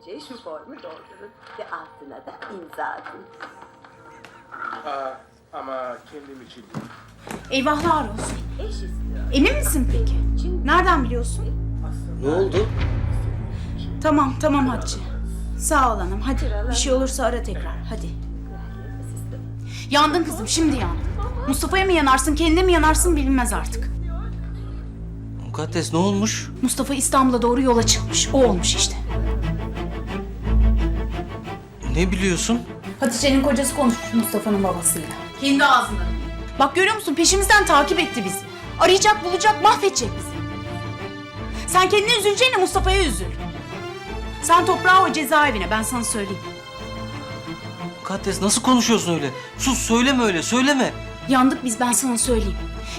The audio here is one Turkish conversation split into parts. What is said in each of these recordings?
önce şu formu doldurun ve altına da imza atın. Aa, ama kendim için değil. Eyvahlar olsun. Eş istiyor. Emin misin peki? Nereden biliyorsun? Aslında Ne oldu? Tamam tamam Hatice. Sağ ol hanım. Hadi bir şey olursa ara tekrar. Hadi. Yandın kızım şimdi yandın. Mustafa'ya mı yanarsın kendine mi yanarsın bilinmez artık. Mukaddes ne olmuş? Mustafa İstanbul'a doğru yola çıkmış. O olmuş işte. Ne biliyorsun? Hatice'nin kocası konuşmuş Mustafa'nın babasıyla. Kendi ağzından. Bak görüyor musun peşimizden takip etti bizi. Arayacak bulacak mahvedecek bizi. Sen kendine üzüleceğine Mustafa'ya üzül. Sen toprağa o cezaevine ben sana söyleyeyim. Mukaddes nasıl konuşuyorsun öyle? Sus söyleme öyle söyleme. Yandık biz ben sana söyleyeyim.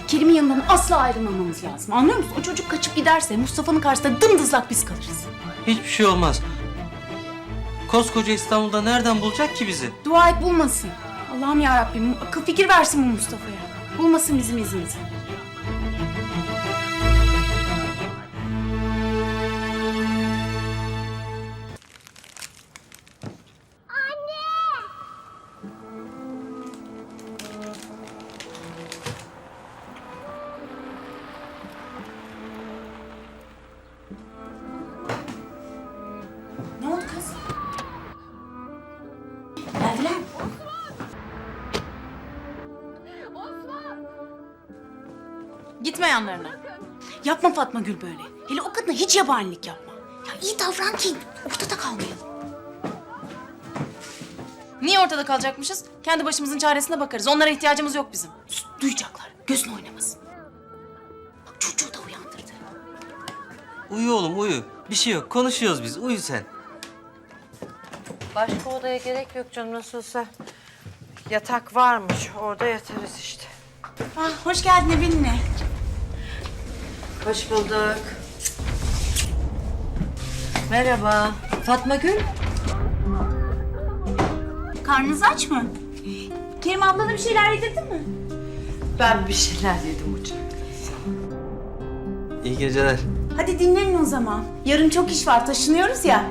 Kerim'in yanından asla ayrılmamamız lazım. Anlıyor musun? O çocuk kaçıp giderse Mustafa'nın karşısında dımdızlak biz kalırız. Hiçbir şey olmaz. Koskoca İstanbul'da nereden bulacak ki bizi? Dua et bulmasın. Allah'ım ya Rabbim akıl fikir versin bu Mustafa'ya. Bulmasın bizim izimizi. Gitme yanlarına. Yapma Fatma Gül böyle. Hele o kadına hiç yabanilik yapma. Ya iyi davran ki ortada kalmayalım. Niye ortada kalacakmışız? Kendi başımızın çaresine bakarız. Onlara ihtiyacımız yok bizim. Sus, duyacaklar. Gözün oynamasın. Bak çocuğu da uyandırdı. Uyu oğlum uyu. Bir şey yok konuşuyoruz biz uyu sen. Başka odaya gerek yok canım nasılsa. Yatak varmış. Orada yatarız işte. Ah, hoş geldin evine. Hoş bulduk. Merhaba. Fatma Gül. Karnınız aç mı? Kerim ablana bir şeyler yedirdin mi? Ben bir şeyler yedim uçak. İyi geceler. Hadi dinlenin o zaman. Yarın çok iş var taşınıyoruz ya.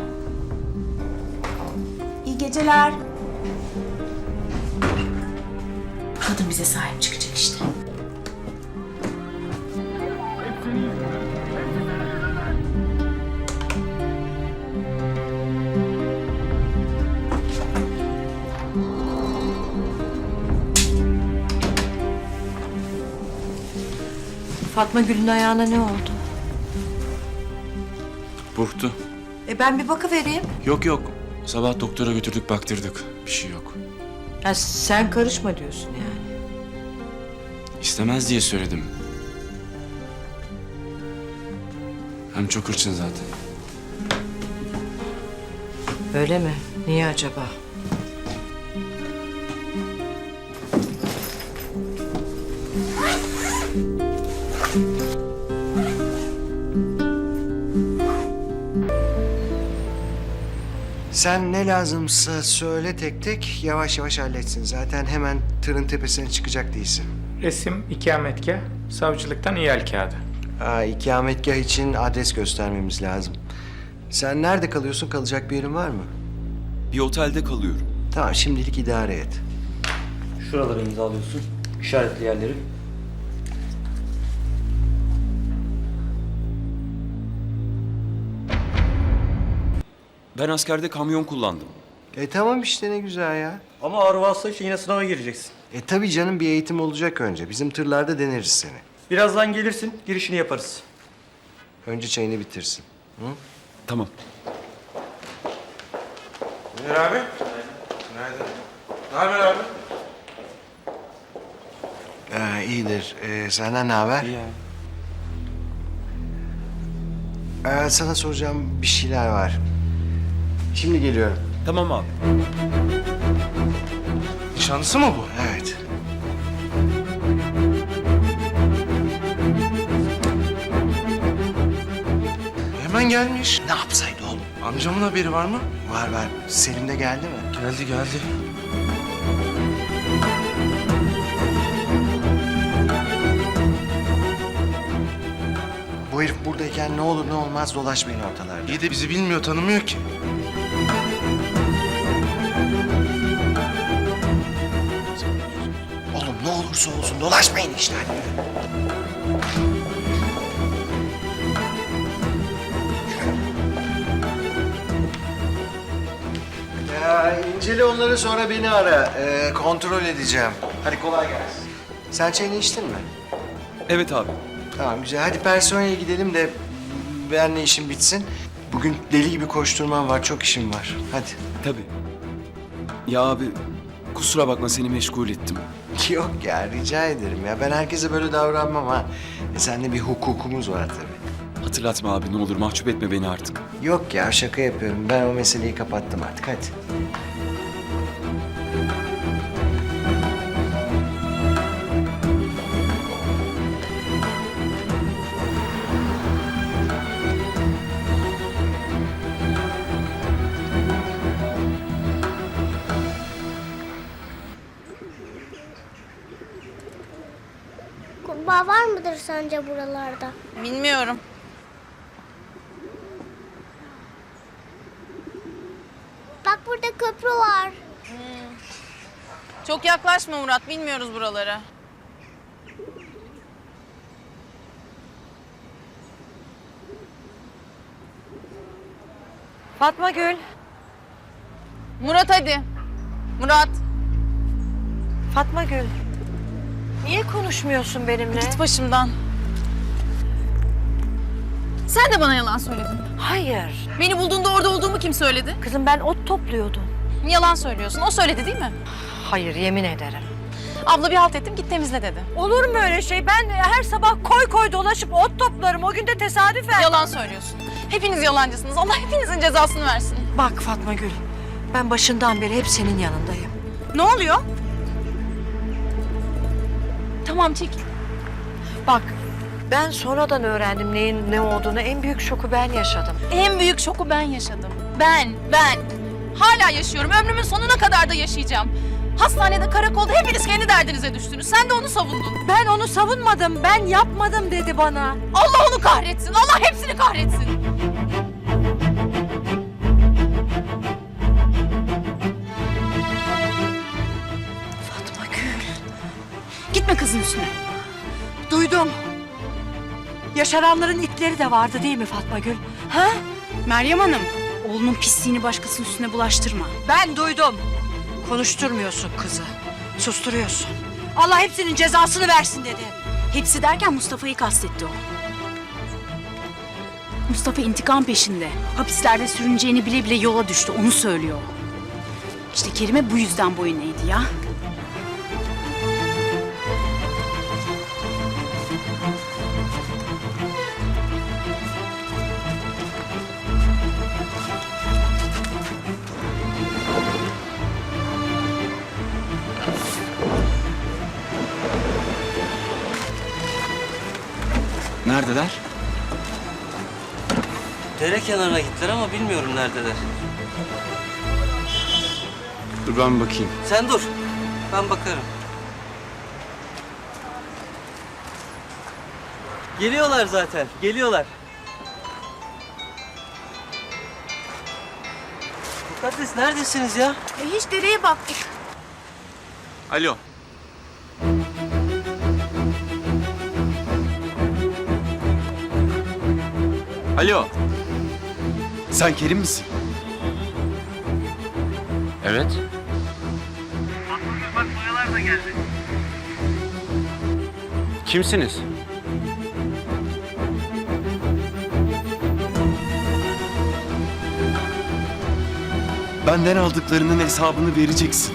İyi geceler. Kadın bize sahip çıkacak işte. Fatma Gül'ün ayağına ne oldu? Burktu. E ben bir bakıvereyim. Yok yok. Sabah doktora götürdük baktırdık. Bir şey yok. Ha, sen karışma diyorsun yani. İstemez diye söyledim. Hem çok hırçın zaten. Öyle mi? Niye acaba? Sen ne lazımsa söyle tek tek yavaş yavaş halletsin. Zaten hemen tırın tepesine çıkacak değilsin. Resim, ikametgah, savcılıktan ihal kağıdı. Aa, ikametgah için adres göstermemiz lazım. Sen nerede kalıyorsun? Kalacak bir yerin var mı? Bir otelde kalıyorum. Tamam şimdilik idare et. Şuraları imzalıyorsun. İşaretli yerleri. Ben askerde kamyon kullandım. E tamam işte ne güzel ya. Ama ağır vasıta için yine sınava gireceksin. E tabii canım bir eğitim olacak önce. Bizim tırlarda deneriz seni. Birazdan gelirsin girişini yaparız. Önce çayını bitirsin. Tamam. Münir abi. Günaydın. Ne haber abi? Ee, iyidir. Ee, senden ne haber? İyi ya. Ee, sana soracağım bir şeyler var. Şimdi geliyorum. Tamam abi. Nişanlısı mı bu? Evet. Hemen gelmiş. Ne yapsaydı oğlum? Amcamın haberi var mı? Var var. Selim de geldi mi? Geldi geldi. Bu herif buradayken ne olur ne olmaz dolaşmayın ortalarda. İyi de bizi bilmiyor, tanımıyor ki. Olursa olsun dolaşmayın işte. Ya incele onları sonra beni ara. Ee, kontrol edeceğim. Hadi kolay gelsin. Sen çayını içtin mi? Evet abi. Tamam güzel. Hadi personele gidelim de benle işim bitsin. Bugün deli gibi koşturmam var. Çok işim var. Hadi. Tabii. Ya abi kusura bakma seni meşgul ettim. Yok ya rica ederim ya. Ben herkese böyle davranmam ha. E, seninle bir hukukumuz var tabii. Hatırlatma abi ne olur mahcup etme beni artık. Yok ya şaka yapıyorum. Ben o meseleyi kapattım artık. Hadi. Var mıdır sence buralarda? Bilmiyorum. Bak burada köprü var. Çok yaklaşma Murat. Bilmiyoruz buraları. Fatma Gül. Murat hadi. Murat. Fatma Gül. Niye konuşmuyorsun benimle? Git başımdan. Sen de bana yalan söyledin. Hayır. Beni bulduğunda orada olduğumu kim söyledi? Kızım ben ot topluyordum. Yalan söylüyorsun. O söyledi değil mi? Hayır yemin ederim. Abla bir halt ettim git temizle dedi. Olur mu öyle şey? Ben her sabah koy koy dolaşıp ot toplarım. O gün de tesadüfen. Yalan söylüyorsun. Hepiniz yalancısınız. Allah hepinizin cezasını versin. Bak Fatma Gül. Ben başından beri hep senin yanındayım. Ne oluyor? Tamam çekil. Bak ben sonradan öğrendim neyin ne olduğunu. En büyük şoku ben yaşadım. En büyük şoku ben yaşadım. Ben, ben. Hala yaşıyorum. Ömrümün sonuna kadar da yaşayacağım. Hastanede, karakolda hepiniz kendi derdinize düştünüz. Sen de onu savundun. Ben onu savunmadım. Ben yapmadım dedi bana. Allah onu kahretsin. Allah hepsini kahretsin. Kızın üstüne. Duydum. Yaşaranların itleri de vardı değil mi Fatma Gül? Ha? Meryem Hanım, oğlunun pisliğini başkasının üstüne bulaştırma. Ben duydum. Konuşturmuyorsun kızı. Susturuyorsun. Allah hepsinin cezasını versin dedi. Hepsi derken Mustafa'yı kastetti o. Mustafa intikam peşinde. Hapislerde sürüneceğini bile bile yola düştü. Onu söylüyor. İşte Kerime bu yüzden boyun eğdi ya. Dere kenarına gittiler ama bilmiyorum neredeler. Dur ben bakayım. Sen dur. Ben bakarım. Geliyorlar zaten. Geliyorlar. Mukaddes neredesiniz ya? E hiç dereye baktık. Alo. Alo. Sen Kerim misin? Evet. Kimsiniz? Benden aldıklarının hesabını vereceksin.